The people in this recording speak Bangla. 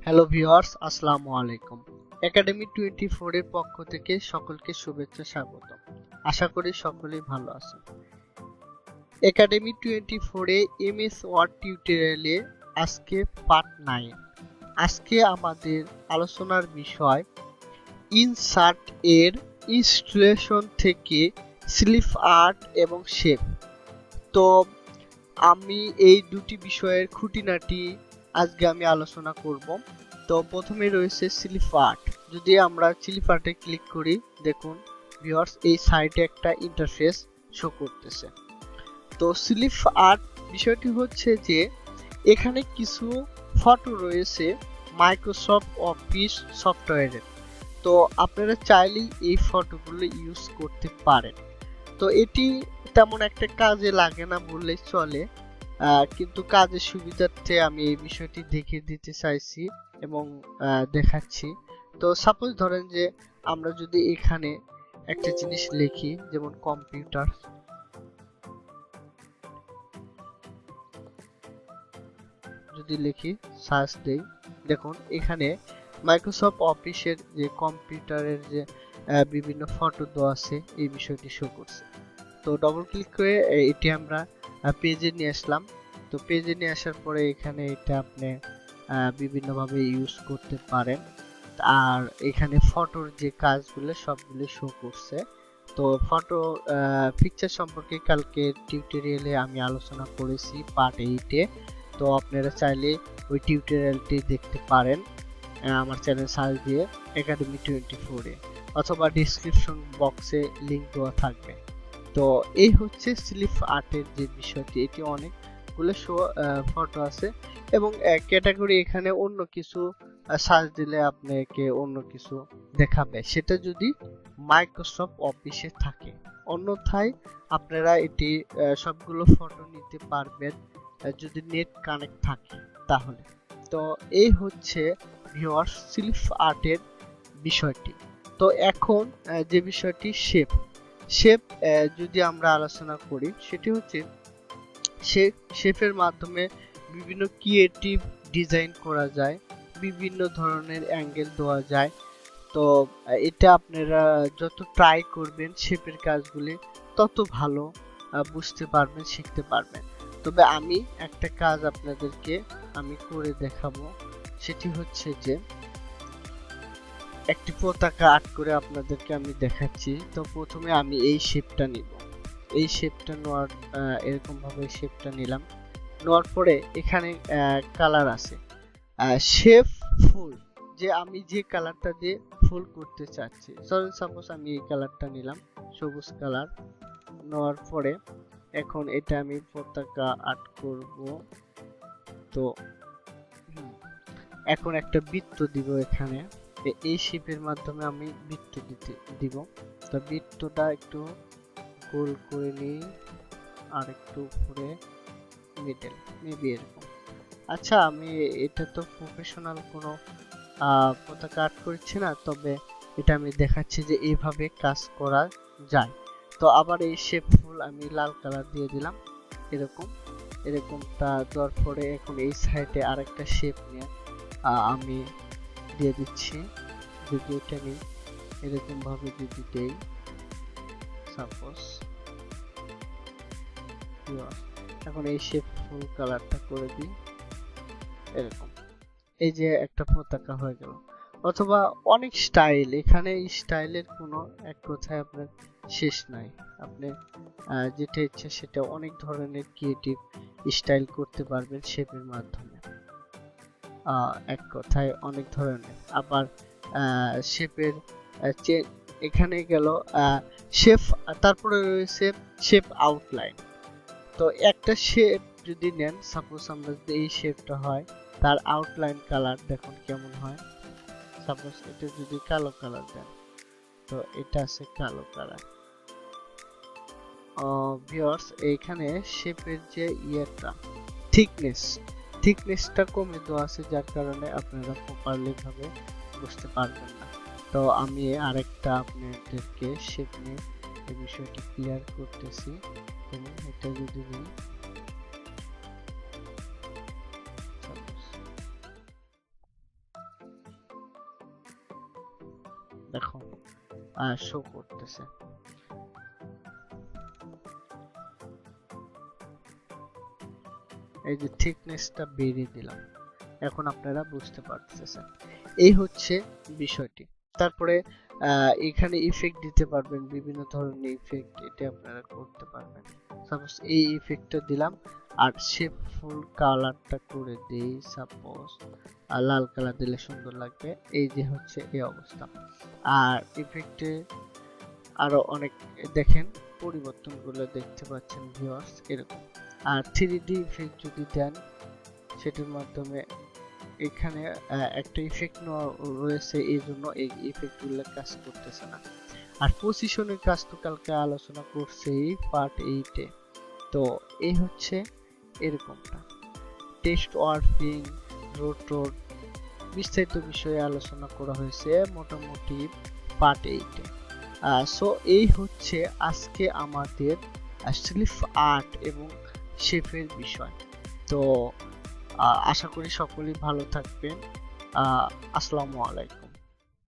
হ্যালো ভিউয়ার্স আসসালামু আলাইকুম। একাডেমি টোয়েন্টি ফোর এর পক্ষ থেকে সকলকে শুভেচ্ছা স্বাগত আশা করি সকলেই ভালো আছেন। একাডেমি টোয়েন্টি ফোরে এম এস ওয়ার্ড টিউটোরিয়ালে আজকে পার্ট নাইন আজকে আমাদের আলোচনার বিষয় ইনসার্ট এর ইনস্টলেশন থেকে স্লিপ আর্ট এবং শেপ তো আমি এই দুটি বিষয়ের খুঁটিনাটি আজকে আমি আলোচনা করব। তো প্রথমে রয়েছে স্লিপ আর্ট যদি আমরা স্লিপ আর্টে ক্লিক করি, দেখুন ভিউয়ার্স এই সাইটে একটা ইন্টারফেস শো করতেছে। তো স্লিপ আর্ট বিষয়টি হচ্ছে যে, এখানে কিছু ফটো রয়েছে মাইক্রোসফট অফিস সফটওয়্যারের তো আপনারা চাইলেই এই ফটোগুলো ইউজ করতে পারেন। তো এটি তেমন একটা কাজে লাগে না বললেই চলে। কিন্তু কাজের সুবিধার্থে আমি এই বিষয়টি দেখিয়ে দিতে চাইছি এবং দেখাচ্ছি। তো সাপোজ ধরেন যে আমরা যদি এখানে একটা জিনিস লিখি, যেমন কম্পিউটার যদি লিখি সার্চ দেই, দেখুন এখানে মাইক্রোসফট অফিসের যে কম্পিউটারের যে বিভিন্ন ফটো দেওয়া আছে, এই বিষয়টি শো করছে। তো ডবল ক্লিক করে এটি আমরা পেজে নিয়ে আসলাম। তো পেজে নিয়ে আসার পরে এখানে এটা আপনি বিভিন্নভাবে ইউজ করতে পারেন। আর এখানে ফটোর যে কাজগুলো, সবগুলো শো করছে। তো ফটো পিকচার সম্পর্কে কালকে টিউটোরিয়ালে আমি আলোচনা করেছি পার্ট এইটে তো আপনারা চাইলে ওই টিউটোরিয়ালটি দেখতে পারেন আমার চ্যানেল সার্চ দিয়ে একাডেমি টোয়েন্টি ফোরে অথবা ডিসক্রিপশন বক্সে লিংক দেওয়া থাকবে। তো এই হচ্ছে স্লিপ আর্টের যে বিষয়টি, এটি অনেকগুলো শো ফটো আছে এবং ক্যাটাগরি এখানে অন্য কিছু সার্চ দিলে আপনাকে অন্য কিছু দেখাবে। সেটা যদি মাইক্রোসফট অফিসে থাকে, অন্যথায় আপনারা এটি সবগুলো ফটো নিতে পারবেন যদি নেট কানেক্ট থাকে তাহলে। তো এই হচ্ছে ভিউয়ার্স স্লিপ আর্টের বিষয়টি। তো এখন যে বিষয়টি শেপ শেপ যদি আমরা আলোচনা করি, সেটি হচ্ছে শেপ শেপের মাধ্যমে বিভিন্ন ক্রিয়েটিভ ডিজাইন করা যায়, বিভিন্ন ধরনের অ্যাঙ্গেল দেওয়া যায়। তো এটা আপনারা যত ট্রাই করবেন শেপের কাজগুলি, তত ভালো বুঝতে পারবেন, শিখতে পারবেন। তবে আমি একটা কাজ আপনাদেরকে আমি করে দেখাবো, সেটি হচ্ছে যে একটি পতাকা আর্ট করে আপনাদেরকে আমি দেখাচ্ছি। তো প্রথমে আমি এই শেপটা নিব। এই শেপটা নেওয়ার আহ, এরকম ভাবে শেপটা নিলাম। নেওয়ার পরে এখানে কালার আছে। শেপ ফুল। যে আমি যে কালারটা দিয়ে ফুল করতে চাচ্ছি। ধরেন সাপোজ আমি এই কালারটা নিলাম সবুজ কালার নেওয়ার পরে এখন এটা আমি পতাকা আর্ট করব। তো এখন একটা বৃত্ত দিব এখানে। এই শেপের মাধ্যমে আমি বৃত্ত দিতে, দিব। তো বৃত্তটা একটু গোল করে নিই আর একটু উপরে মিডল মেবি এরকম। আচ্ছা আমি এটা তো প্রফেশনাল কোনো পতাকা আর্ট করছি না, তবে এটা আমি দেখাচ্ছি যে এইভাবে কাজ করা যায়। তো আবার এই শেপ ফুল আমি লাল কালার দিয়ে দিলাম, এরকম। এরকমটা দেওয়ার পরে এখন এই সাইডে আরেকটা শেপ নিয়ে আমি দিয়ে দিচ্ছি। যদি এটা আমি এরকম ভাবে যদি দেই সাপোজ এখন এই শেপ ফুল কালারটা করে দিই, এরকম। এই যে একটা পতাকা হয়ে গেল। অথবা অনেক স্টাইল এখানে এই স্টাইলের কোনো এক কথায় আপনার শেষ নাই। আপনি যেটা ইচ্ছে সেটা অনেক ধরনের ক্রিয়েটিভ স্টাইল করতে পারবেন শেপের মাধ্যমে। এক কথায় অনেক ধরনের। আবার শেপের এখানে গেল শেপ তারপরে রয়েছে শেপ আউটলাইন। তো একটা শেপ যদি নেন, সাপোজ আমরা যদি এই শেপটা হয়, তার আউটলাইন কালার দেখুন কেমন হয়। সাপোজ এটা যদি কালো কালার দেন, তো এটা আছে কালো কালার। ভিউয়ার্স, এইখানে শেপের যে ইয়েটা, থিকনেস থিকনেসটা কমে দেওয়া আছে, যার কারণে আপনারা প্রপারলিভাবে বুঝতে পারবেন না। তো আমি আরেকটা আপনাদেরকে সেখানে এই বিষয়টি ক্লিয়ার করতেছি। এবং এটা যদি নিই দেখো শো করতেছে। এই যে থিকনেসটা বেরিয়ে দিলাম। এখন আপনারা বুঝতে পারতেছেন। এই হচ্ছে বিষয়টি। তারপরে এখানে ইফেক্ট দিতে পারবেন, বিভিন্ন ধরনের ইফেক্ট এটা আপনারা করতে পারবেন। সাপোজ এই ইফেক্টটা দিলাম, আর শেপ ফুল কালারটা করে দেই সাপোজ আর লাল কালার দিলে সুন্দর লাগবে। এই যে হচ্ছে এই অবস্থা। আর ইফেক্টে আরও অনেক, দেখেন পরিবর্তনগুলো দেখতে পাচ্ছেন ভিউয়ার্স এরকম। আর থ্রি ডি ইফেক্ট যদি দেন, সেটির মাধ্যমে এখানে একটা ইফেক্ট রয়েছে এই জন্য এই ইফেক্টগুলো কাজ করতেছে না। আর পজিশনের কাজ তো কালকে আলোচনা করছি পার্ট এইটে তো এই হচ্ছে এরকমটা। টেস্ট ওয়ার্কিং রোড রোড বিস্তারিত বিষয়ে আলোচনা করা হয়েছে, মোটামুটি পার্ট এইটে সো এই হচ্ছে আজকে আমাদের স্লিপ আর্ট এবং শেফের বিষয়। তো আশা করি সকলেই ভালো থাকবেন। আসসালামু আলাইকুম।